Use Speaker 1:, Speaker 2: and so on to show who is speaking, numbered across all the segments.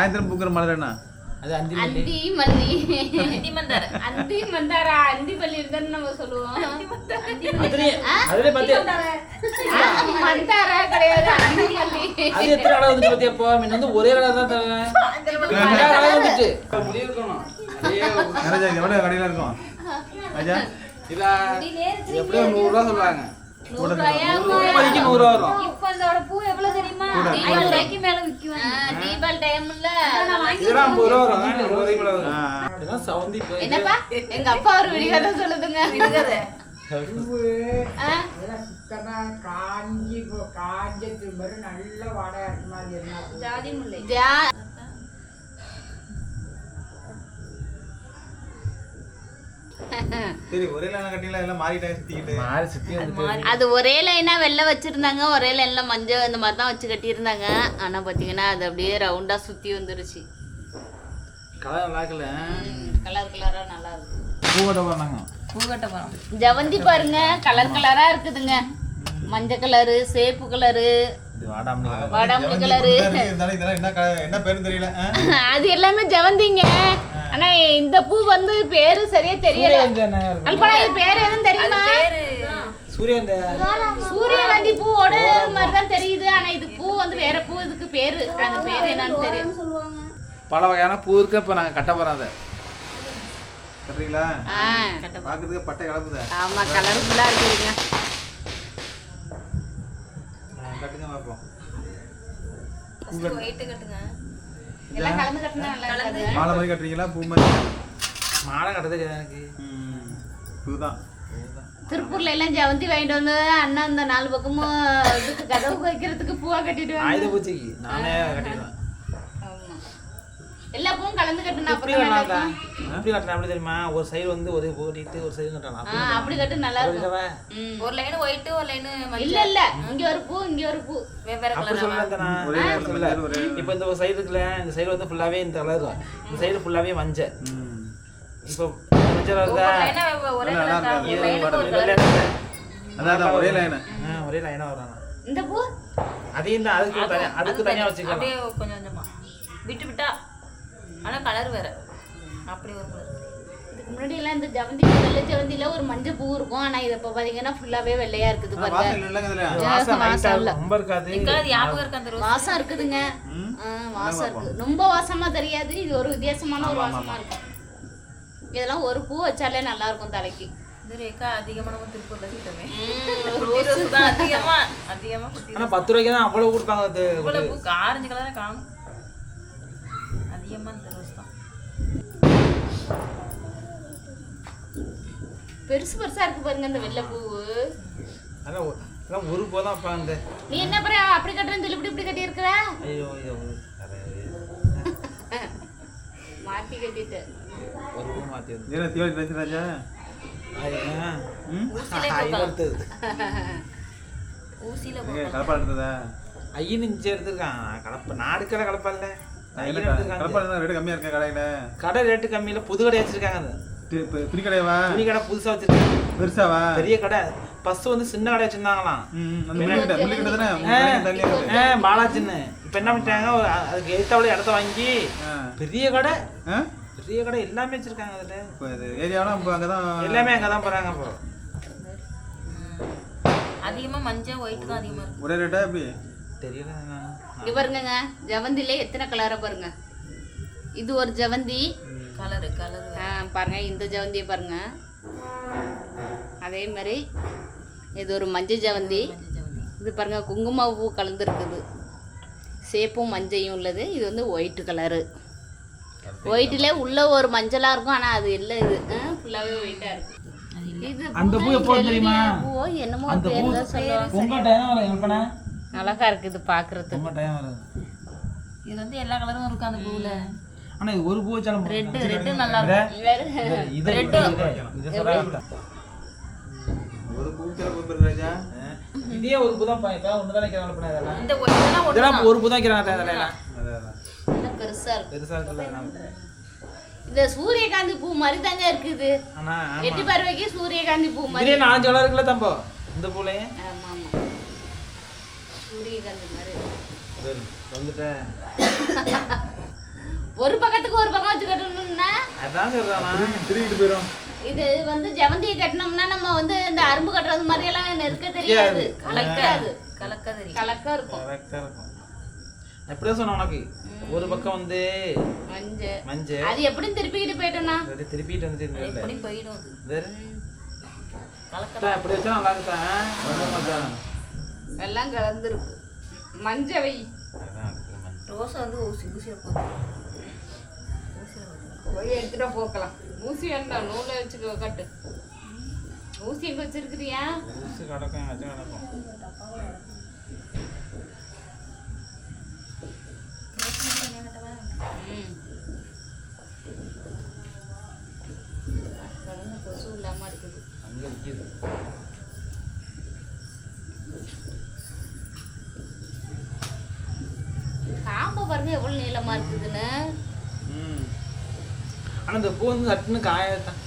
Speaker 1: சாயந்தரம் பூக்கிற மலர் என்ன?
Speaker 2: அது அந்தி மல்லி.
Speaker 3: அந்தி மல்லி.
Speaker 4: அந்தி மந்தார.
Speaker 3: அந்தி மந்தாரா? அந்தி மல்லி இருந்தான்னு நம்ம சொல்லுவோம்.
Speaker 2: அதுலயே அதுலயே பார்த்து
Speaker 3: ஆ, மந்தாரா? கிடையாது அந்தி மல்லி.
Speaker 2: அது எத்தனை கலர் வந்துச்சு பார்த்தியா இப்போ? முன்ன வந்து ஒரே கலர் தான் தருவேன் வந்துச்சு. முடி இருக்கணும். அதே
Speaker 1: நிறைய எவ்வளோ கடையில் இருக்கும்? ராஜா?
Speaker 2: இல்ல எப்படியும் நூறு ரூபா சொல்றாங்க.
Speaker 3: நூறு ரூபாயா?
Speaker 2: நூறு மதிக்கு நூறு ரூபா வரும்.
Speaker 4: இப்ப இதோட பூ எவ்வளவு தெரியுமா. ஐநூறு ரூபாய்க்கு மேல விக்குவாங்க
Speaker 3: தீபாவளி டைம்ல
Speaker 2: இதெல்லாம் ஐம்பது ரூபா வரும். நூறு ரூபாய்க்கு மேல
Speaker 1: ஆ,
Speaker 2: வரும்
Speaker 1: ஆ.
Speaker 2: இதெல்லாம் சவுந்தி போய்
Speaker 3: என்னப்பா? எங்க அப்பா ஒரு விடிகதை சொல்லுதுங்க.
Speaker 5: காஞ்சி போ காஞ்ச திரும்ப நல்ல வாடகை மாதிரி.
Speaker 4: ஜாதி முல்லை.
Speaker 3: அது ஒரே லைனா வெள்ளை வச்சிருந்தாங்க ஒரே லைன்ல மஞ்சள் இந்த மாதிரி தான் வச்சு கட்டியிருந்தாங்க. ஆனா பாத்தீங்கன்னா அது அப்படியே ரவுண்டா சுத்தி வந்துருச்சு.
Speaker 2: கலர் நல்லா
Speaker 3: கலர் கலரா நல்லா இருக்கு.
Speaker 2: பூ கட்ட போறாங்க
Speaker 4: பூ கட்ட போறோம்
Speaker 3: ஜவந்தி பாருங்க கலர் கலரா இருக்குதுங்க. மஞ்சள் கலரு சேப்பு கலரு வாடாமல்லி கலரு? அது எல்லாமே ஜவந்திங்க. ஆனா இந்த பூ வந்து பேரு சரியா தெரியல. கல்பனா இது பேரு எதுவும் தெரியுமா?
Speaker 2: சூரியகாந்தி.
Speaker 3: சூரியகாந்தி பூவோட மாதிரி தான் தெரியுது. ஆனா இது பூ வந்து வேற பூ இதுக்கு பேரு. அந்த பேரு என்னன்னு தெரியும்
Speaker 2: பல வகையான பூ இருக்கு. இப்போ நாங்கள் கட்ட போகிறோம் அதை.
Speaker 1: கட்டுறீங்களா?
Speaker 3: ஆ,
Speaker 1: பார்க்கறதுக்கு பட்டை கிளப்புதா
Speaker 3: ஆமா கலர்ஃபுல்லா இருக்குதுங்க.
Speaker 1: கட்டுங்க பார்ப்போம்
Speaker 4: கட்டுங்க.
Speaker 1: மாலை மாதிரி கட்டுறீங்களா? பூ மாதிரி?
Speaker 2: மாலை கட்டது எனக்கு
Speaker 1: ம், பூதான்
Speaker 3: திருப்பூர்ல எல்லாம் ஜவந்தி வாங்கிட்டு வந்து அண்ணா இந்த நாலு பக்கமும் இதுக்கு கதவுக்கு வைக்கிறதுக்கு பூவா கட்டிட்டு
Speaker 2: ஆயுத
Speaker 3: வாங்க
Speaker 2: பூச்சிக்கு நானே கட்டிடுவேன்.
Speaker 3: எல்லா பூவும் கலந்து கட்டினா.
Speaker 2: எப்படி கட்டலாம் எப்படி தெரியுமா? ஒரு சைடு வந்து ஒரு பூ கட்டிட்டு ஒரு சைடு கட்டலாம்.
Speaker 3: அப்படி கட்டு நல்லா
Speaker 2: அப்படி
Speaker 3: இருக்கும்.
Speaker 4: ஒரு லைன் ஒயிட் ஒரு லைன்
Speaker 3: இல்ல இல்ல. இங்க ஒரு பூ இங்க ஒரு பூ.
Speaker 4: வெவ்வேறு
Speaker 2: அப்படி
Speaker 4: கலர்
Speaker 2: இப்போ இந்த ஒரு சைடு இருக்குல்ல இந்த சைடு வந்து ஃபுல்லாவே இந்த கலர் இந்த சைடு ஃபுல்லாவே மஞ்சள்.
Speaker 1: ம்.
Speaker 2: இப்போ மஞ்சள் வருதா
Speaker 4: ஒரே
Speaker 1: லைனு
Speaker 2: ஆ, ஒரே லைனா
Speaker 3: இந்த பூ?
Speaker 2: அதையும் தான் அதுக்கு தனியா அதுக்கு தனியா வச்சுக்கலாம்.
Speaker 4: அப்படியே கொஞ்சம் கொஞ்சமா. விட்டு விட்டா ஆனா கலர் வேற. அப்படி ஒரு கலர்
Speaker 3: இதுக்கு முன்னாடி எல்லாம் இந்த ஜவந்தி வெள்ளை ஜவந்தில ஒரு மஞ்சள் பூ இருக்கும். ஆனா இது இப்ப பாத்தீங்கன்னா ஃபுல்லாவே வெள்ளையா இருக்குது பாருங்க.
Speaker 1: வாசல் இல்லைங்க இதுல.
Speaker 2: வாசம்
Speaker 3: இருக்குதுங்க. வாசம் இருக்கு. ரொம்ப வாசமா தெரியாது. இது ஒரு வித்தியாசமான ஒரு வாசமா இருக்கும். இதெல்லாம் ஒரு பூ வச்சாலே நல்லா இருக்கும் தலைக்கு.
Speaker 4: அதிகமா அதிகமா அதிகமா குட்டி
Speaker 2: ஆனா பத்து ரூபாய்க்கு தான் அவ்வளவு கொடுப்பாங்க
Speaker 4: ஆரஞ்சு கலர் காணும். ரோஸ் தான்
Speaker 3: பெருசு பெருசா இருக்கு பாருங்க இந்த வெள்ளை பூ
Speaker 2: அதான் ஒரு- அதான் ஒரு பூ தான் அந்த
Speaker 3: நீ என்ன பண்ண அப்படி கட்டுறேன்னு சொல்லி இப்படி இப்படி கட்டி இருக்கிற
Speaker 2: ஐயோ ஐயோ
Speaker 3: மாத்தி கட்டிட்டு.
Speaker 2: ஒரு பூ மாற்றி வந்து
Speaker 1: ஏன்னா தீபாவளி நினைச்சு ராஜா? ம்?
Speaker 2: அடுத்தது
Speaker 4: ஊசியில
Speaker 1: கலப்பா எடுத்ததா?
Speaker 2: ஐயன் இஞ்சி எடுத்திருக்கான். கலப்ப நாடு கடை கலப்பா இல்ல.
Speaker 1: ரேட்டு கம்மியா இருக்கா கடையில?
Speaker 2: கடை ரேட்டு கம்மியில புது கடை வச்சிருக்காங்க
Speaker 1: துணி கடையவா?
Speaker 2: துணி கடை புதுசா வச்சிருக்காங்க.
Speaker 1: பெருசாவா?
Speaker 2: பெரிய கடை. ஃபர்ஸ்ட் வந்து சின்ன கடை வச்சிருந்தாங்களாம். பாலாஜின்னு. இப்ப என்ன பண்ணிட்டாங்க? அதுக்கு இடத்த வாங்கி. பெரிய கடை? பெரிய கடை எல்லாமே வச்சிருக்காங்க அதுல.
Speaker 1: இப்போ இது ஏரியாவெல்லாம் இப்போ அங்கதான்
Speaker 2: எல்லாமே அங்கதான் போறாங்க இப்போ.
Speaker 4: அதிகமா மஞ்சள் ஒயிட் தான் அதிகமா இருக்கு.
Speaker 1: ஒரே ரேட்டா எப்படி?
Speaker 2: தெரியல
Speaker 3: பாருங்கங்க ஜவந்தில எத்தனை கலரை பாருங்க. இது ஒரு ஜவந்தி.
Speaker 4: கலரு கலர்
Speaker 3: ஆ, பாருங்க இந்த ஜவந்தியை பாருங்க. அதே மாதிரி இது ஒரு மஞ்சள் ஜவந்தி. இது பாருங்க குங்கும பூ கலந்துருக்குது. சேப்பும் மஞ்சையும் உள்ளது. இது வந்து ஒயிட் கலரு ஒயிட்ல உள்ள ஒரு மஞ்சளா இருக்கும் ஆனா அது இல்லை இது. ஃபுல்லாவே ஒயிட்டா இருக்கு. இது
Speaker 2: அந்த பூ எப்போ தெரியுமா?
Speaker 3: பூவோ என்னமோ
Speaker 2: அந்த பூ
Speaker 3: பேர் தான் சொல்லுவாங்க அழகா இருக்குது பாக்குறதுக்கு
Speaker 2: உங்க டைம் வரும்
Speaker 4: இது வந்து எல்லா கலரும் இருக்கும் அந்த பூவுல.
Speaker 2: ஆனா இது ஒரு பூ வச்சாலும்
Speaker 4: ரெட் ரெட்டு நல்லா இருக்கும்
Speaker 3: வேற.
Speaker 2: இது இது இது
Speaker 1: ஒரு பூ பெரு ராஜா?
Speaker 2: இதே ஒரு பூ தான் இப்ப ஒண்ணுதான் வைக்கிறாங்க பண்ண இதெல்லாம்
Speaker 4: இந்த ஒன்று
Speaker 2: இதெல்லாம் ஒரு பூ தான் வைக்கிறாங்க இதெல்லாம்
Speaker 1: அதான்
Speaker 3: பெருசா இருக்கு.
Speaker 2: பெருசா இருக்குல்ல
Speaker 3: இந்த சூரியகாந்தி பூ மாதிரி தாங்க இருக்குது.
Speaker 2: ஆனா
Speaker 3: எட்டி பார்வைக்கு சூரியகாந்தி பூ மாதிரி.
Speaker 2: நாலஞ்சு கலர் இருக்குல்ல தம்போ? இந்த பூலையே?
Speaker 3: ஆமா ஆமா. சூரியகாந்தி மாதிரி.
Speaker 2: வந்துட்டேன்.
Speaker 3: ஒரு பக்கத்துக்கு ஒரு பக்கம் வச்சு கட்டணும்னா?
Speaker 2: அதான் சொல்றானா.
Speaker 1: திரும்பி- திரும்பிட்டு போயிடும்
Speaker 3: இது வந்து ஜெவந்தியை கட்டினோம்னா நம்ம வந்து இந்த அரும்பு கட்டுறது மாதிரி எல்லாம் நெருக்க தெரியாது. கலக்காது.
Speaker 4: கலக்க தெரியும்.
Speaker 3: கலக்க இருக்கும்.
Speaker 2: கரெக்டா இருக்கும். எப்படியா சொன்ன உனக்கு. ஒரு பக்கம் வந்து
Speaker 3: மஞ்சள்
Speaker 2: மஞ்சள்
Speaker 3: அது எப்படியும் திருப்பிக்கிட்டு போயிட்டோம்னா
Speaker 2: திருப்பிட்டு வந்து
Speaker 4: எப்படி போயிடும் அது?
Speaker 2: வேற.
Speaker 4: கலக்க
Speaker 2: அப்படி வச்சா நல்லா இருக்கா
Speaker 3: எல்லாம் கலந்துருக்கு மஞ்சள் வை
Speaker 4: ரோஸை வந்து ஊசி ஊசியை
Speaker 3: போய் எடுத்துட்டு போக்கலாம். ஊசி வேண்டாம் நூலை வச்சுக்கோ கட்டு. ஊசி எங்க வச்சிருக்கிறியா?
Speaker 2: கிடக்கும் எங்கேயாச்சும் கிடக்கும்.
Speaker 3: ம். கடந்த கொசு இல்லாம இருக்குது
Speaker 2: அங்கே விற்கிது
Speaker 3: பாருங்க எவ்வளவு நீளமா இருக்குதுன்னு.
Speaker 2: ம். ஆனா இந்த பூ வந்து சட்டுன்னு காயத்தான்.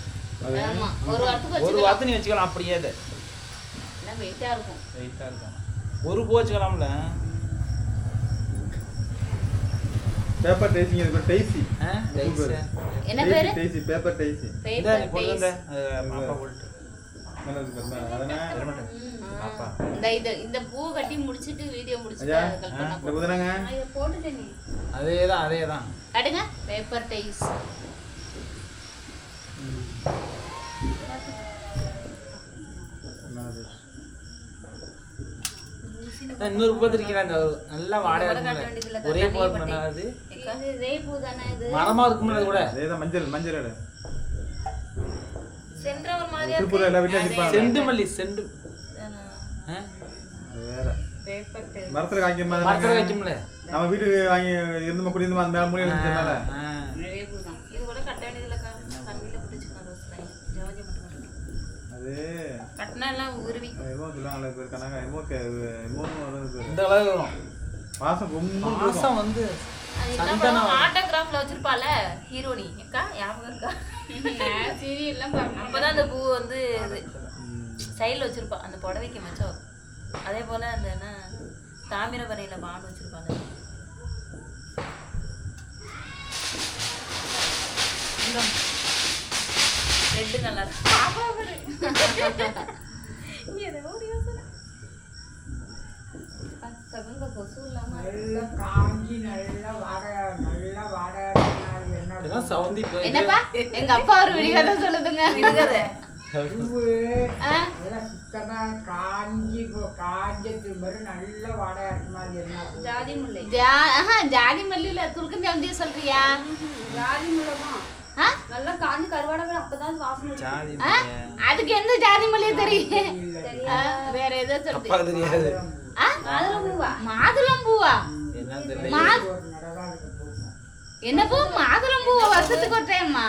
Speaker 3: ஆமா ஒரு வாரத்துக்கு
Speaker 2: ஒரு
Speaker 3: வச்சுக்கலாம்.
Speaker 2: வார்த்தை நீ வச்சுக்கலாம் அப்படியே அது.
Speaker 3: எல்லாம் வெயிட்டா இருக்கும்.
Speaker 2: வெயிட்டாக இருக்கும். ஒரு பூ வச்சுக்கலாம்ல.
Speaker 1: பேப்பர் டைசிங் இது பேர் டைசி.
Speaker 3: என்ன பேரு?
Speaker 1: டைசி பேப்பர் டைசி
Speaker 3: பேப்பர்
Speaker 2: அது மாப்பா போட்டு
Speaker 3: இந்த பூ கட்டி முடிச்சிட்டு வீடியோ முடிச்சிட்டு
Speaker 1: ஐயா
Speaker 3: அதை கல்பனா
Speaker 1: இந்த
Speaker 3: போடு.
Speaker 1: குதிரைங்க
Speaker 3: ஐயோ, போட்டுட்டேன் நீ.
Speaker 2: அதே தான் அதே தான்
Speaker 3: கட்டுங்க பேப்பர் டைஸ்
Speaker 1: என்னது?
Speaker 2: இன்னொரு பூ இருக்கிறேன் அந்த நல்லா வாடகை ஒரே பூ
Speaker 4: தண்ணியை
Speaker 2: பண்ணாது மரமா இருக்கும்ல அது கூட.
Speaker 1: அதேதான் மஞ்சள் மஞ்சள்
Speaker 4: மாதிரியா
Speaker 1: எல்லா வீட்லயும் வச்சிருப்பாங்க.
Speaker 2: செண்டு
Speaker 1: வேற. மரத்துல காய்க்கும்
Speaker 2: மரத்துல
Speaker 1: நம்ம வீட்டுக்கு வாங்கி இருந்தோமா குடி மேல இருந்துச்சு மேல
Speaker 4: இது கட்ட மட்டும்.
Speaker 1: அது
Speaker 4: கட்டினா எல்லாம் உருவி.
Speaker 1: சொல்லுவாங்களே பேர் கணக்கா.
Speaker 2: இந்த அளவு வரும்?
Speaker 1: இருக்கும்.
Speaker 2: மாசம் வந்து
Speaker 4: ஆட்டோகிராஃப்ல வச்சிருப்பால ஹீரோனி. அக்கா ஞாபகம் இருக்கா?
Speaker 3: சீரியல்லாம்
Speaker 4: அப்பதான் அந்த பூ வந்து சைடில் வச்சிருப்பா. அந்த புடவைக்கு மச்சம் அதே போல அந்த என்ன தாமிரபரணியில பாண்டு வச்சிருப்பாங்க. ரெட்டு நல்லா இருக்கு
Speaker 3: கொசு இல்லாம
Speaker 5: நல்லா காஞ்சி நல்லா வாடை நல்லா வாடை என்ன?
Speaker 2: இதெல்லாம் சவுந்தி
Speaker 3: என்னப்பா? எங்க அப்பா ஒரு விடிகதை சொல்லுதுங்க.
Speaker 4: விடுகதை.
Speaker 5: என்ன?
Speaker 4: ஜாதி
Speaker 3: மல்லியில துருக்கன் ஜவந்திய சொல்றியா?
Speaker 4: ஜாதி முல்லைமா?
Speaker 3: ஆ?
Speaker 4: நல்லா காஞ்சி கருவாடை அப்பதான் வாசனை?
Speaker 3: அதுக்கு எந்த ஜாதி மல்லியை தெரியும் வேற ஏதோ
Speaker 2: தெரியாது?
Speaker 3: மாதுளம் பூவா
Speaker 2: என்ன தெரியல
Speaker 3: மா
Speaker 5: ஒரு நடவா இருக்கு பூ
Speaker 3: என்ன பூ மாதுளம் பூவா வருஷத்துக்கு ஒரு டைம்மா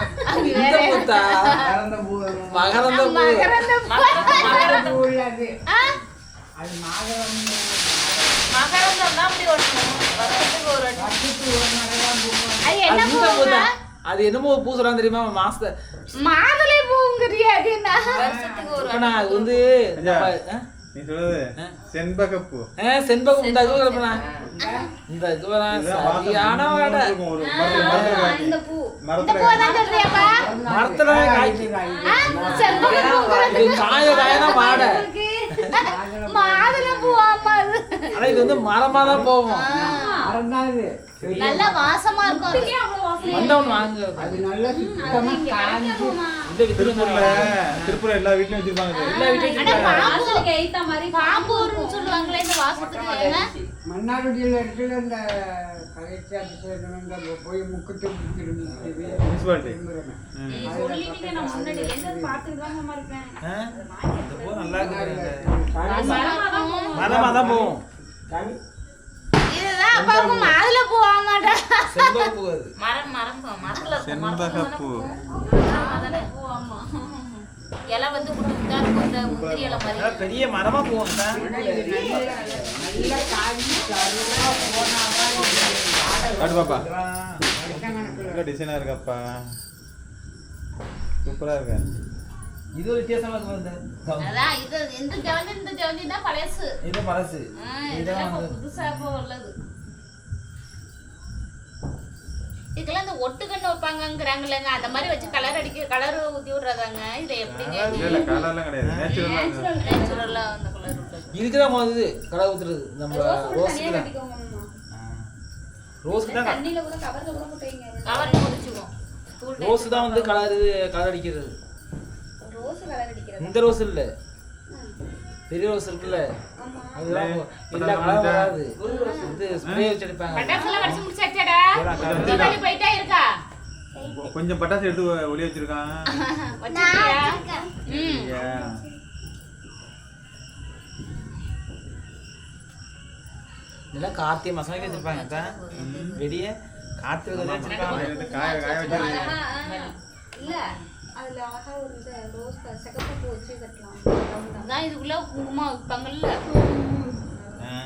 Speaker 1: மகரந்த பூ
Speaker 2: மகரந்த பூ
Speaker 3: பூ.
Speaker 5: பூ
Speaker 4: மகரந்தம் தான் அப்படி வருஷத்துக்கு ஒரு வாட்டி.
Speaker 5: வருஷத்துக்கு ஒரு நடவா பூ.
Speaker 3: அது
Speaker 2: என்னமோ பூ சொல்றாங்க தெரியுமா? மாச
Speaker 3: மாதுளை பூங்கிறியா அது என்ன?
Speaker 4: வருஷத்துக்கு ஒரு
Speaker 2: அது வந்து?
Speaker 1: நீ சொல்றது? செண்பகப்பூ.
Speaker 2: செண்பகம் இந்த இது இந்த இது வரா சரியான வாடை.
Speaker 1: கும்முன்னு இருக்கும். ஒரு மரத்துல மரத்துல காய்க்கும்.
Speaker 3: இந்த பூ. இந்த
Speaker 1: மரத்துல
Speaker 3: பூ தான் சொல்றியாப்பா?
Speaker 2: மரத்துல காய்ச்சி
Speaker 3: ஆ? செண்பக பூங்கிறது
Speaker 2: இது காய காயனா வாடை. இது வந்து மரமா தான் போகும்
Speaker 5: மறந்தாது
Speaker 3: நல்ல வாசமா இருக்கும்.
Speaker 2: வந்தவன் வாங்க
Speaker 5: அது நல்லா சுத்தமா காஞ்சி.
Speaker 2: இந்த வித்துல
Speaker 1: திருப்பூர்ல திருப்பூர்ல எல்லா வீட்லயும் வச்சிருப்பாங்க. இது.
Speaker 2: எல்லா வீட்லயும்
Speaker 3: ஆனா
Speaker 2: வச்சிருக்காங்க.
Speaker 3: பாம்பு பாம்பூர்னு சொல்லுவாங்களே இந்த வாசத்துக்கு என்ன?
Speaker 5: மன்னார்குடியில் இருக்கிற இந்த கலெக்டர் ஆஃபீஸில் இந்த போய் முக்கிட்டு
Speaker 2: நல்லா. மரமா தான் போகும்.
Speaker 3: இதுதான் அப்பாவுக்கு மாதுளை பூ ஆமாடா.
Speaker 2: செண்பக பூ அது.
Speaker 4: மரம் மரம் போ- மரத்துல
Speaker 1: செண்பகப்பூ.
Speaker 4: இலை வந்து குட்டி குட்டா இருக்கும் இந்த முந்திரி இலை மாதிரி
Speaker 2: நல்லா பெரிய மரமா
Speaker 5: போனாதான்
Speaker 1: காட்டு பாப்பா. டிசைனா இருக்கப்பா? சூப்பரா இருக்கு.
Speaker 2: இது ஒரு வித்தியாசமா இருக்கு.
Speaker 3: அதான் இது இந்த ஜவந்தி இந்த தான் பழசு.
Speaker 2: இது பழசு. வந்து
Speaker 3: புதுசா இப்போ உள்ளது இதுக்கெல்லாம் இந்த ஒட்டுக்கண்ணு வைப்பாங்கங்கிறாங்களேங்க அந்த மாதிரி வச்சு கலர் அடிக்க கலர் ஊத்தி விடுறதாங்க. இது எப்படிங்க?
Speaker 1: இல்ல இல்ல கலர்லாம் கிடையாது. நேச்சுரலா
Speaker 3: நேச்சுரலா அந்த கலர்
Speaker 2: இதுக்கு தான் கடை ஊத்துறது. நம்ம ரோஸுக்கு தான். ரோஸுக்கு தான்.
Speaker 4: கவர் முடிச்சுக்குவோம் ஸ்கூல்
Speaker 2: ரோஸ் தான். வந்து கலர் கலர் அடிக்கிறது. இந்த ரோஸ் இல்ல. பெரிய ரோஸ் இருக்குல்ல.
Speaker 1: கொஞ்சம் பட்டாசு எடுத்து ஒளி வச்சிருக்கான்.
Speaker 2: இதெல்லாம் கார்த்திகை மாசம் வரைக்கும் வச்சிருப்பாங்க வெடிய கார்த்திகை
Speaker 1: காய காய வச்சிருக்கேன்
Speaker 6: இல்ல. அதுல அழகா ஒரு இந்த ரோஸ் சிகப்பு பூ வச்சு கட்டலாம்
Speaker 3: அதான் இதுக்குள்ள குங்குமம் வைப்பாங்கல்ல
Speaker 2: ஆ.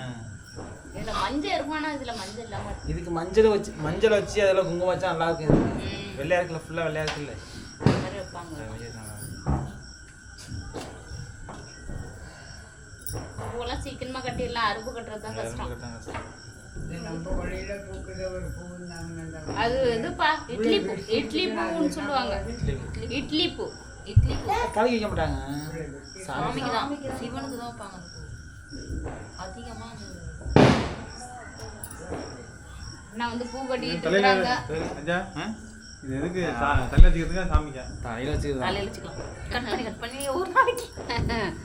Speaker 3: இதுல மஞ்சள் இருக்கும் ஆனா இதுல மஞ்சள் இல்லாம இருக்கு.
Speaker 2: இதுக்கு மஞ்சள் வச்சு மஞ்சள் வச்சு அதெல்லாம் குங்குமம் வச்சா நல்லா.
Speaker 3: ம்.
Speaker 2: வெள்ளையா இருக்குல்ல வெள்ளையா இருக்குல்ல
Speaker 3: மாதிரி வைப்பாங்க பூவெல்லாம் சீக்கிரமா கட்டிடலாம் அருப்பு கட்டுறது தான் கஷ்டம் அது இதுப்பா இட்லி பூ இட்லி பூன்னு சொல்லுவாங்க. இட்லி பூ.
Speaker 4: இட்லி பூ.
Speaker 2: கலக்கி வைக்க மாட்டாங்க.
Speaker 4: சாமிக்கு தான். சிவனுக்கு தான் வைப்பாங்க அந்த பூ. அதிகமா அந்த
Speaker 3: நான் வந்து பூ கட்டிட்டு இருக்கிறாங்க.
Speaker 1: இது எதுக்கு? தலையில வச்சுக்கிறதுக்கா சாமிக்கா?
Speaker 2: தலையில வச்சுக்கிறது?
Speaker 4: தலையில வச்சுக்கலாம். கட் பண்ணி கட் பண்ணி ஒரு நாளைக்கு.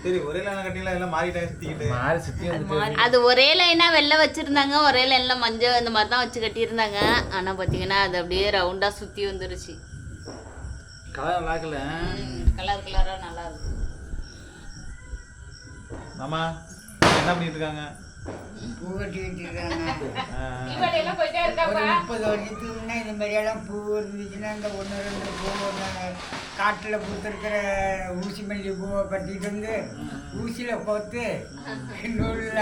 Speaker 1: சரி ஒரே லைனா கட்டிங்களா எல்லாம் மாறிட்டாங்க சுத்திக்கிட்டு?
Speaker 2: மாறி சுத்தி
Speaker 4: மாதிரி
Speaker 3: அது ஒரே லைனா வெள்ளை வச்சிருந்தாங்க. ஒரே லைன்ல மஞ்சள் இந்த மாதிரி தான் வச்சு கட்டியிருந்தாங்க. ஆனா பாத்தீங்கன்னா அது அப்படியே ரவுண்டா சுத்தி வந்துருச்சு.
Speaker 2: கலர் நல்லா இருக்குல்ல?
Speaker 3: கலர் கலரா நல்லா இருக்கு.
Speaker 1: மாமா என்ன பண்ணிட்டு இருக்காங்க?
Speaker 5: பூ கட்டி வச்சிருக்காங்க
Speaker 1: ஆ,
Speaker 5: ஒரு முப்பது வருஷத்துக்கு முன்னே இந்த மாதிரியெல்லாம் பூ இருந்துச்சுன்னா இந்த ஒன்று ரெண்டு பூ ஒன்று காட்டில் பூத்திருக்கிற ஊசி மல்லி பூவை கட்டிட்டு வந்து ஊசியில் கோர்த்து நூலில்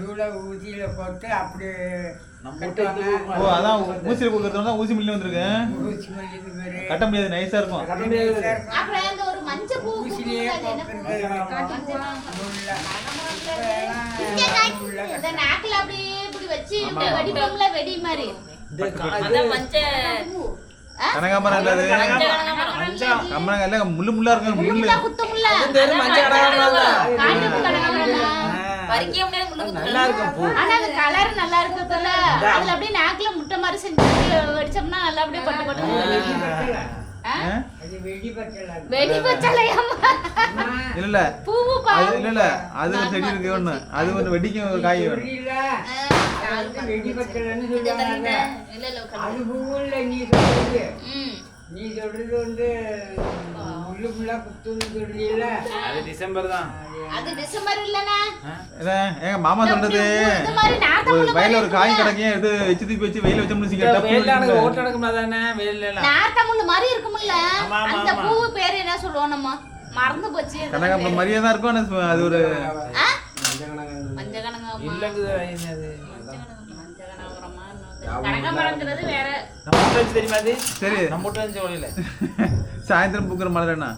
Speaker 5: நூலை ஊசியில் கோர்த்து அப்படி
Speaker 1: ஓ அதான் ஊசியில் கொடுக்கறதுனால தான் ஊசி மில்லி வந்திருக்கு.
Speaker 5: ஊசி பேர்.
Speaker 1: கட்ட முடியாது நைஸா இருக்கும்.
Speaker 2: கட்ட முடியாது.
Speaker 5: ஊசிலேயே நூலில்.
Speaker 3: இந்த நாக்குல அப்படியே இப்படி வச்சு வெடிப்போம்ல வெடி மாதிரி.
Speaker 1: கனகாமரம் இல்லாது கமரம் இல்ல முள்ளு முள்ளா முள்ளு
Speaker 2: நல்லா இருக்கும் பூ.
Speaker 3: ஆனா அது கலர் நல்லா இருக்குதுல்ல அதுல அப்படியே நாக்குல முட்டை மாதிரி செஞ்சு வெடிச்சோம்னா நல்லா அப்படியே பட்டு பட்டு
Speaker 1: இல்ல இல்ல.
Speaker 3: பூவு பா
Speaker 1: அது இல்ல இல்ல. அது செடி இருக்கு ஒண்ணு. அது ஒண்ணு வெடிக்கும் காய் வேணும்.
Speaker 5: அது பூவில் நீ சொல்றது.
Speaker 3: ம்.
Speaker 5: நீ சொல்றது வந்து குத்துன்னு சொல்றீல
Speaker 2: அது டிசம்பர் தான்.
Speaker 3: அது டிசம்பர் இல்லனா
Speaker 1: எங்க மாமா
Speaker 3: மாதிரி
Speaker 1: வயல்ல ஒரு காய். கிடக்கும் எடுத்து வச்சு தூக்கி வச்சு வெயில வச்சுக்க, டப்புன்னு
Speaker 2: வெயில்ல எனக்கு
Speaker 1: வெடிக்கும்ல.
Speaker 2: ஓட்டு தானே வெயில்ல எல்லாம்.
Speaker 3: நாத்த முள்ளு மாதிரி இருக்கும்ல. அந்த. பூவு பேர் என்ன சொல்லுவோம் நம்ம? மறந்து போச்சு.
Speaker 1: கனகாம்பரம் மாதிரியே தான் இருக்கும். அது ஒரு
Speaker 2: அது
Speaker 3: வேற.
Speaker 2: நம்ம வச்சு தெரியுமா அது?
Speaker 1: சரி.
Speaker 2: நம்ம வச்சு ஒளியில
Speaker 1: சாயந்தரம் பூக்கிற மலர் என்ன?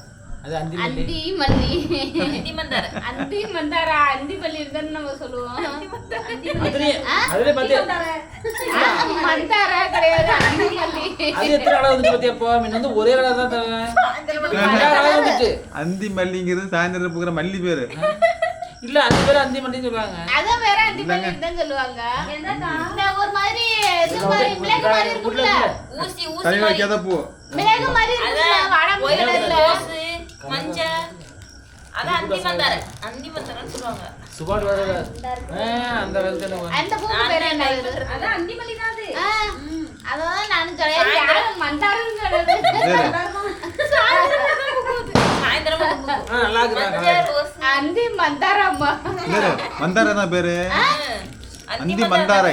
Speaker 2: அது அந்தி மல்லி.
Speaker 3: அந்தி மல்லி.
Speaker 4: மந்தார.
Speaker 3: அந்தி மந்தாரா? அந்தி மல்லி இருந்தான்னு நம்ம சொல்லுவோம். மந்தாரா. கிடையாது அந்தி மல்லி.
Speaker 2: அது எத்தனை கலர் வந்துச்சு பாத்தியா முன்ன வந்து ஒரே கலர் தான்
Speaker 1: அந்தி மல்லிங்கிறது சாயந்தரம் பூக்கிற மல்லி பேரு.
Speaker 2: இல்ல அது பேர் அந்தி மல்லின்னு சொல்லுவாங்க.
Speaker 3: அதான் வேற அந்தி மல்லி தான் சொல்லுவாங்க. இந்த ஒரு மாதிரி இது மாதிரி மிளகு மாதிரி இருக்கும்ல.
Speaker 4: ஊசி ஊசி மாதிரி.
Speaker 1: வைக்காத பூ.
Speaker 3: மிளகு மாதிரி
Speaker 4: ஒயிட்
Speaker 3: கலர்ல
Speaker 4: ரோஸ் மஞ்சள் அதான் அந்தி மந்தார. அந்தி மந்தாரன்னு சொல்லுவாங்க.
Speaker 2: சுபாட் அந்த
Speaker 3: பூ என்ன?
Speaker 6: அதான் அந்தி மல்லி தான் அது.
Speaker 3: ஆ, அதான் நானும் சொல்றேன். சொல்றது
Speaker 4: சாயந்தரம் மட்டும் பூக்கும்.
Speaker 2: ஆ நல்லா
Speaker 4: ரோஸ்
Speaker 3: அந்தி மந்தாரம்மா.
Speaker 1: இல்ல மந்தாரை தான் பேரு?
Speaker 4: அந்தி மந்தார.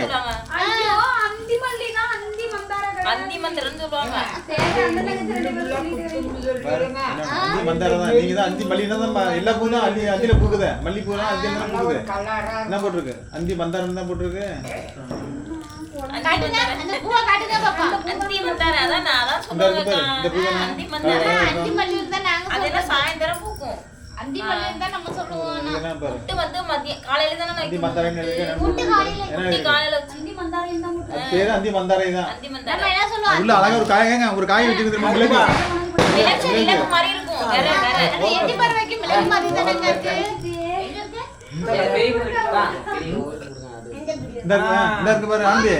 Speaker 6: அந்தி மல்லி தான் அந்தி மந்தார
Speaker 4: அந்தி மந்தாரன்னு சொல்லுவாங்க.
Speaker 6: சரி அந்த தங்கச்சி ரெண்டு பேரும் சொல்லிட்டு
Speaker 5: சொல்றீங்க
Speaker 1: அந்தி மந்தாரை தான். நீங்க தான் அந்தி மல்லினா தான் எல்லா பூ தான் அந்தி அந்தில பூக்குது. மல்லி பூ தான் அந்தில தான் பூக்குது என்ன போட்டிருக்கு? அந்தி மந்தாரம் தான் போட்டிருக்கு.
Speaker 3: அந்த பூவை காட்டுங்க பாப்பா.
Speaker 4: அந்தி மந்தார அதான் நான் அதான்
Speaker 1: பாரு, தானே?
Speaker 4: அந்தி மந்தார.
Speaker 3: அந்தி மல்லி தான் நாங்க
Speaker 4: அது
Speaker 3: சொல்றோம்
Speaker 4: என்ன சாயந்தரம் பூக்கும்?
Speaker 3: அந்தி மல்லின்னு தான் நம்ம சொல்லுவோம். ஆனா.
Speaker 1: என்ன பாரு.
Speaker 4: முட்டு வந்து மதியம் காலையில தானே
Speaker 1: அந்தி
Speaker 4: வைக்கணும்.
Speaker 1: மந்தாரைன்னு இருக்கு என்ன
Speaker 6: முட்டு காலையில
Speaker 1: என்ன
Speaker 4: முட்டி
Speaker 1: இருக்கு?
Speaker 4: காலையில வச்சு.
Speaker 6: அந்தி மந்தாரையும் தான் முட்டை.
Speaker 1: அது பேரு அந்தி மந்தாரை தான்.
Speaker 4: அந்தி
Speaker 3: நம்ம
Speaker 4: மந்தாரை
Speaker 3: என்ன சொல்லுவோம்?
Speaker 1: உள்ள அழகா ஒரு காய் ஏங்க, ஒரு காய் தெரியுமா உங்களுக்கு?
Speaker 4: இலக்கு மாதிரி இருக்கும். வேற வேற.
Speaker 3: அது பறவைக்கு மிளகு மாதிரி தானங்க இருக்கு.
Speaker 1: இந்த இருக்கு, ஆ, இந்த இருக்கு பாரு அந்தி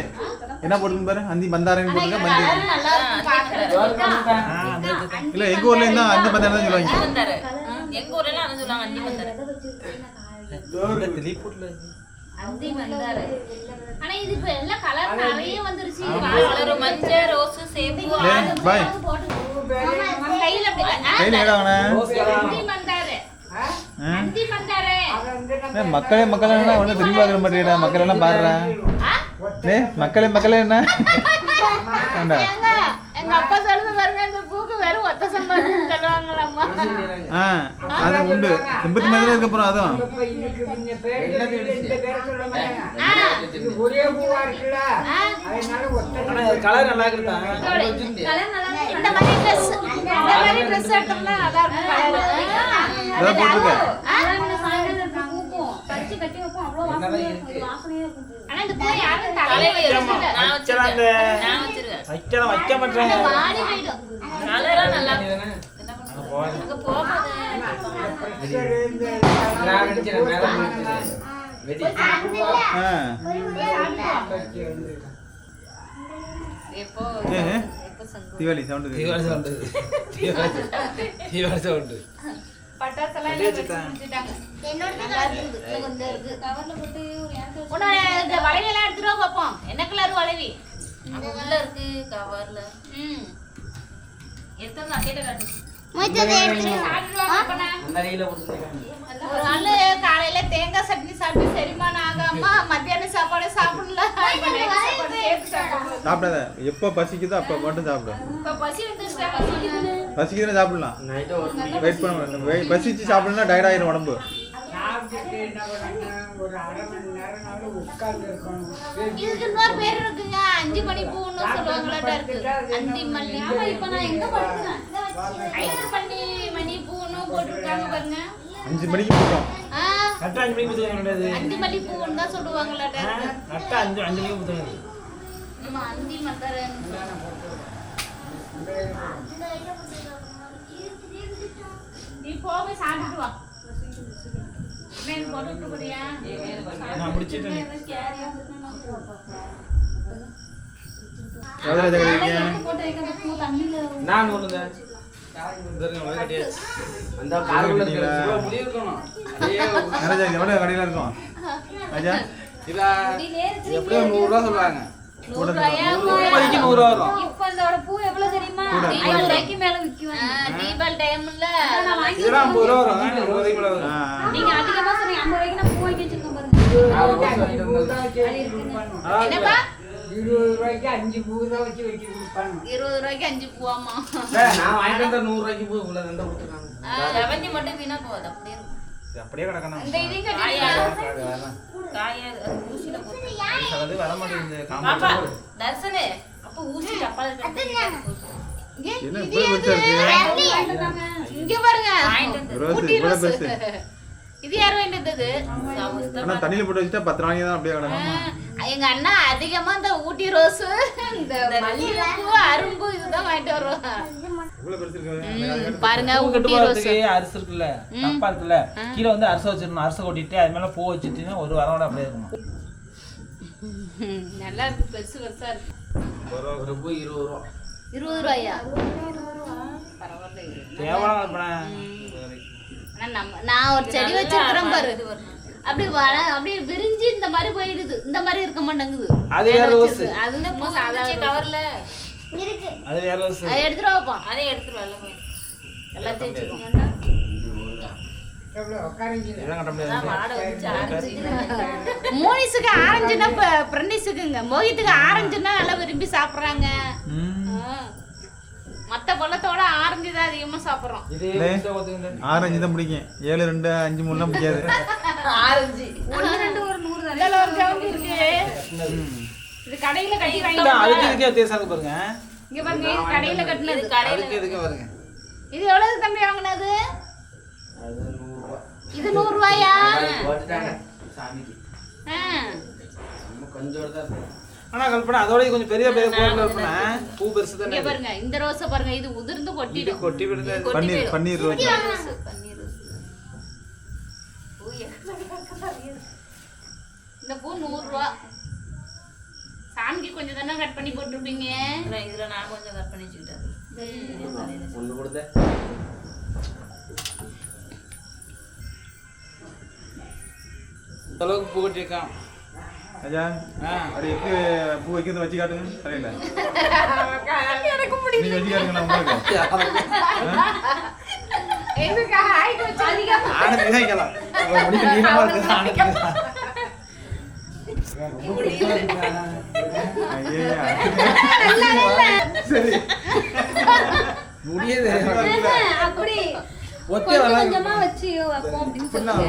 Speaker 1: என்ன போட்டுருக்கு பாரு அந்தி மந்தி
Speaker 3: நல்லா இருக்கு பாக்குறதுக்கு
Speaker 1: இல்ல எங்க ஊர்ல இருந்தா அந்தி மந்தாரை தான் சொல்லுவாங்க
Speaker 4: எங்க ஊர்ல எல்லாம் அதான் சொல்லுவாங்க அந்தி
Speaker 1: ஏய், மக்களே மக்களே பார்க்க மாட்டேடா மக்கள் எல்லாம் பாடுறா டேய் மக்களே மக்களே என்ன? ஏண்டா?
Speaker 3: எங்க அப்பா சொல்றது பாருங்க இந்த பூக்கு வெறும் ஒத்த சம்பாதிச்சு சொல்லுவாங்களாம்மா.
Speaker 1: ஆ அது உண்டு. எண்பத்தி மாதிரி இருக்கு அப்புறம் அதுவும்.
Speaker 5: இப்ப இதுக்கு முன்ன பேர் இந்த பேரை சொல்ல மாட்டாங்க
Speaker 3: ஆ,
Speaker 5: இது ஒரே பூவா இருக்குல்ல
Speaker 3: ஆ.
Speaker 5: அதனால ஒத்த
Speaker 2: ஆனா இது கலர் நல்லா இருக்குதா
Speaker 6: கலர் நல்லா இருக்கு.
Speaker 3: இந்த மாதிரி ட்ரெஸ் இந்த மாதிரி ட்ரெஸ் எடுத்தோம்னா நல்லா இருக்கும்.
Speaker 1: அதான் போட்டிருக்க
Speaker 3: சங்கு?
Speaker 1: Deepavali sound.
Speaker 2: Deepavali sound. Deepavali sound.
Speaker 3: பட்டாசெல்லாம் இந்த வளையலாம் எடுத்துட்டு வா பாப்போம். என்ன கலர் வளைவி
Speaker 4: உள்ள இருக்கு கவர்ல.
Speaker 3: ம்.
Speaker 4: எடுத்து வந்து அட்டையில காட்டு.
Speaker 3: ஒரு நாள் காலையில தேங்காய் சட்னி சாப்பிட்டு செரிமானம் ஆகாம மத்தியான சாப்பாடு சாப்பிடல.
Speaker 1: சாப்பிடாத. எப்போ பசிக்குதோ அப்போ மட்டும் சாப்பிடு.
Speaker 3: இப்ப பசி வந்துருச்சா பசிக்குது
Speaker 1: பசிக்குதுன்னா சாப்பிடலாம்.
Speaker 2: நைட்டு ஒரு
Speaker 1: வெயிட் பண்ண வெயிட் பசிச்சு சாப்பிடணும்னா டயர்ட் ஆயிரும் உடம்பு.
Speaker 5: ஒரு அரை மணி நேரம்னாலும் உட்கார்ந்து இருக்கணும்
Speaker 3: இதுக்கு இன்னொரு பேர் இருக்குங்க. அஞ்சு மணி பூன்னு சொல்லுவாங்களாட்டா இருக்கு. அந்தி மல்லி.
Speaker 6: ஆமா, இப்ப நான் எங்க படுக்கிறேன்?
Speaker 3: ஐந்து மணி மணி பூன்னு போட்டிருக்காங்க பாருங்க.
Speaker 1: அஞ்சு மணிக்கு போட்டோம்
Speaker 2: அஞ்சு புத்தகம்
Speaker 3: பூன்னு தான் சொல்லுவாங்களாட்டா இருக்கு.
Speaker 2: நட்டா அஞ்சு அஞ்சு மணிக்கு புத்தகம்
Speaker 3: ஆமா, அந்தி மந்தாரன்னு நீ போக சாப்பிட்டு வா.
Speaker 2: நான் நான் ஒண்ணுங்க அந்த காருக்குள்ள இருக்கணும் அப்படியே
Speaker 1: நிறைய எவ்வளோ கடையில் இருக்கும் ராஜா
Speaker 2: இல்ல எப்படியும் நூறு ரூபா
Speaker 3: ரூபாயா
Speaker 2: இப்போதைக்கு நூறு வரும்.
Speaker 6: இப்ப இதோட பூ எவ்வளவு தெரியுமா? ஐநூறு ரூபாய்க்கு மேல விக்குவாங்க
Speaker 3: தீபாவளி டைம்ல
Speaker 6: நான் வாங்கி
Speaker 2: இதெல்லாம் ஐம்பது ரூபா வரும். நூறு ரூபாய்க்கு மேல
Speaker 1: ஆ
Speaker 2: வரும்.
Speaker 6: நீங்க அதிகமா சொன்னீங்க. ஐம்பது ரூபாய்க்கு நான் பூ வாங்கி வச்சிருக்கேன் பாருங்க.
Speaker 3: என்னப்பா?
Speaker 5: இருபது ரூபாய்க்கு அஞ்சு பூ தான் வச்சு வச்சு கொடுப்பாங்க.
Speaker 3: இருபது ரூபாய்க்கு அஞ்சு பூவாமா
Speaker 2: நான் வாங்கிட்டு வந்த நூறு ரூபாய்க்கு போய் உள்ள ரெண்டா கொடுத்துருக்காங்க.
Speaker 4: மட்டும் வீணா போகாது. அப்படியே
Speaker 2: அப்படியே கிடக்கணும்.
Speaker 3: இந்த இதையும்
Speaker 4: காயா
Speaker 3: கட்டிக்கலாம்
Speaker 4: காயா அது ஊசியில போட்டு.
Speaker 2: அது வர மாட்டேங்குது.
Speaker 4: தர்சனே அப்ப ஊசி டப்பால
Speaker 1: என்ன
Speaker 3: இங்க பாருங்க. இது யார் வேண்டியது
Speaker 1: ஆனால் தண்ணியில் போட்டு வச்சுட்டா பத்து நாளைக்கு தான் அப்படியே கிடக்கும்.
Speaker 3: எங்க அண்ணா அதிகமா இந்த ஊட்டி ரோஸ் இந்த மல்லிகைப்பூ அரும்பு இதுதான் வாங்கிட்டு வருவாங்க. பாருங்க ஊட்டி ரோஸ்.
Speaker 2: அரிசி இருக்குல்ல தப்பா இருக்குல்ல கீழே வந்து அரிசி வச்சிடணும் அரிசி கொட்டிட்டு அது மேல பூ வச்சுட்டீங்கன்னா ஒரு வாரம் அப்படியே இருக்கணும்.
Speaker 3: ம், நல்லா இருக்கு பெருசு பெருசா இருக்கு.
Speaker 2: ஒரு பூ இருபது ரூபா.
Speaker 3: இருபது ரூபாயா? பரவாயில்ல ஆனா நம்ம நான் ஒரு செடி வச்சிருக்கிறேன் பாரு. அப்படி வள அப்படியே விரிஞ்சு இந்த மாதிரி போயிடுது. இந்த மாதிரி இருக்க மாட்டேங்குது.
Speaker 2: அது வேற ரோஸ்.
Speaker 3: அது வந்து.
Speaker 4: கவர்ல.
Speaker 2: அது வேற ரோஸ்.
Speaker 3: அதை எடுத்துட்டு வைப்போம்
Speaker 4: அதே எடுத்துட்டு வரல போய்
Speaker 3: எல்லாத்தையும் வச்சுக்கோங்க மோனிஸுக்கு ஆரஞ்சுனா இப்போ பிரண்டிஸுக்குங்க மோகித்துக்கு ஆரஞ்சுனா நல்லா விரும்பி சாப்பிட்றாங்க. மற்ற பழத்தோட ஆரஞ்சு தான் அதிகமாக சாப்பிட்றோம்.
Speaker 1: ஆரஞ்சு தான் பிடிக்கும். ஏழு ரெண்டு அஞ்சு மூணுலாம் பிடிக்காது.
Speaker 4: ஆரஞ்சு.
Speaker 6: ஒன்று ரெண்டு ஒரு நூறு
Speaker 3: ஒரு ஜவுளி இருக்கு. இது கடையில கட்டி வாங்கி
Speaker 2: அதுக்கு இதுக்கே வித்தியாசம் இருக்கு பாருங்க.
Speaker 3: இங்க பாருங்க இது கடையில கட்டினது.
Speaker 2: அதுக்கு இதுக்கு பாருங்க.
Speaker 3: இது எவ்வளவு தம்பி வாங்கினது?
Speaker 2: அது நூறு
Speaker 3: இது நூறு ரூபாயா
Speaker 2: சாமிக்கு. கொஞ்சோட தான் இருக்கு. ஆனா கல்பனா அதோட கொஞ்சம் பெரிய பெரிய போடல கல்பனா பூ பெருசு
Speaker 3: இங்க
Speaker 2: தானே
Speaker 3: பாருங்க இந்த ரோஸை பாருங்க இது உதிர்ந்து கொட்டிடும்.
Speaker 2: கொட்டி விடுதா.
Speaker 1: பன்னீர் பன்னீர் ரோஜா
Speaker 4: பன்னீர் ரோஸ்.
Speaker 3: இந்த பூ நூறு ரூபா சாமிக்கு கொஞ்சம் தானே கட் பண்ணி போட்டிருப்பீங்க?
Speaker 4: இதுல நான் கொஞ்சம் கட் பண்ணி வச்சுக்கிட்டேன்.
Speaker 2: ஒண்ணு கொடுத்த அளவுக்கு பூ
Speaker 1: அது எப்படி பூ வைக்கிறது வச்சு காட்டுங்க? நீங்க வச்சு நான் உங்களுக்கு. சரி.
Speaker 2: முடியுது
Speaker 6: அப்படி.
Speaker 2: ஒத்தே
Speaker 6: கொஞ்சம்
Speaker 2: வராது.
Speaker 6: கொஞ்சமா வச்சு வைப்போம் அப்படின்னு சொல்லுங்க.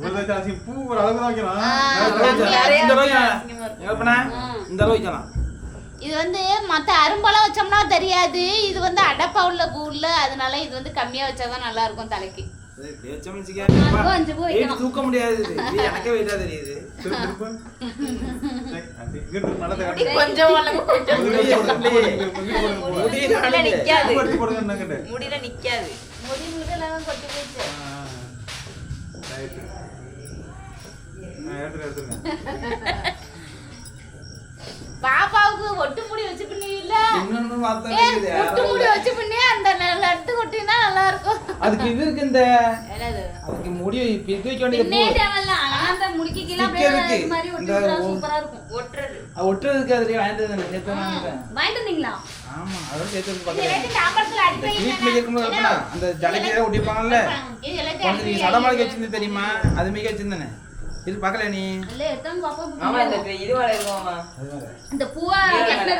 Speaker 1: பூ ஒரு அளவு தான் வைக்கலாம்
Speaker 2: இந்த வைக்கலாம்
Speaker 3: இது வந்து மற்ற அரும்பெல்லாம் வச்சோம்னா தெரியாது இது வந்து அடப்பா உள்ள பூ இல்ல அதனால இது வந்து கம்மியா வச்சாதான் நல்லா இருக்கும் தலைக்கு.
Speaker 2: தூக்க முடியாது எனக்கே வெயிட்டா தெரியுது.
Speaker 4: கொஞ்சம் முடியல. நிக்காது. முடியல நிக்காது
Speaker 3: முடி முருகெல்லாம் கொட்டி போயிடுச்சு
Speaker 1: ஆ, ரைட்டு. ஆ, எடுத்துரு, எடுத்துருங்க.
Speaker 3: பாப்பாவுக்கு ஒட்டு முடி வச்சு
Speaker 2: இருக்குது.
Speaker 3: ஒட்டு முடி வச்சு பண்ணி அந்த லட்டு கொட்டினா நல்லா இருக்கும்
Speaker 2: அதுக்கு இது இருக்கு இந்த
Speaker 3: என்னது?
Speaker 2: அதுக்கு முடி இது வைக்க வேண்டியது
Speaker 6: பின்னே அந்த முடிக்கு கீழே அப்படியே மாதிரி சூப்பரா இருக்கும்
Speaker 4: ஒட்டுறது.
Speaker 2: அது ஒட்டுறதுக்கு அதுலயே வாங்கிட்டு வந்தேன் சேர்த்து வாங்கிட்டேன்
Speaker 6: வாங்கிட்டு வந்தீங்களா?
Speaker 2: ஆமா அதோட சேர்த்து வந்து இருக்கும்போது அந்த ஜடைக்கு ஒட்டிப்பாங்கல்ல. கொஞ்சம் நீ வச்சிருந்து தெரியுமா? அது மிக வச்சிருந்தானே. இது பார்க்கல நீ?
Speaker 6: இல்ல எடுத்தாந்து பாப்போம்
Speaker 4: ஆமா இந்த இது
Speaker 2: அது வேற
Speaker 6: இந்த பூவை
Speaker 3: First இதை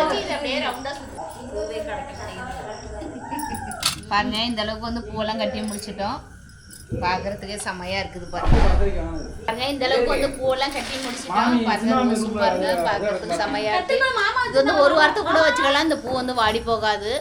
Speaker 3: வச்சு இதை அப்படியே round ஆ சுத்து.
Speaker 4: பூவே கிடைக்கும்
Speaker 3: பாருங்க இந்த அளவுக்கு வந்து பூவெல்லாம் கட்டி முடிச்சிட்டோம். பார்க்கறதுக்கே செமையா இருக்குது பாருங்க. பாருங்க இந்த அளவுக்கு வந்து பூவெல்லாம் கட்டி முடிச்சிட்டோம். பாருங்க சூப்பரா இருக்கு. பார்க்கறதுக்கு செமையா இருக்கு. இது வந்து ஒரு வாரத்துக்கு கூட வச்சுக்கலாம் இந்த பூ வந்து வாடி போகாது.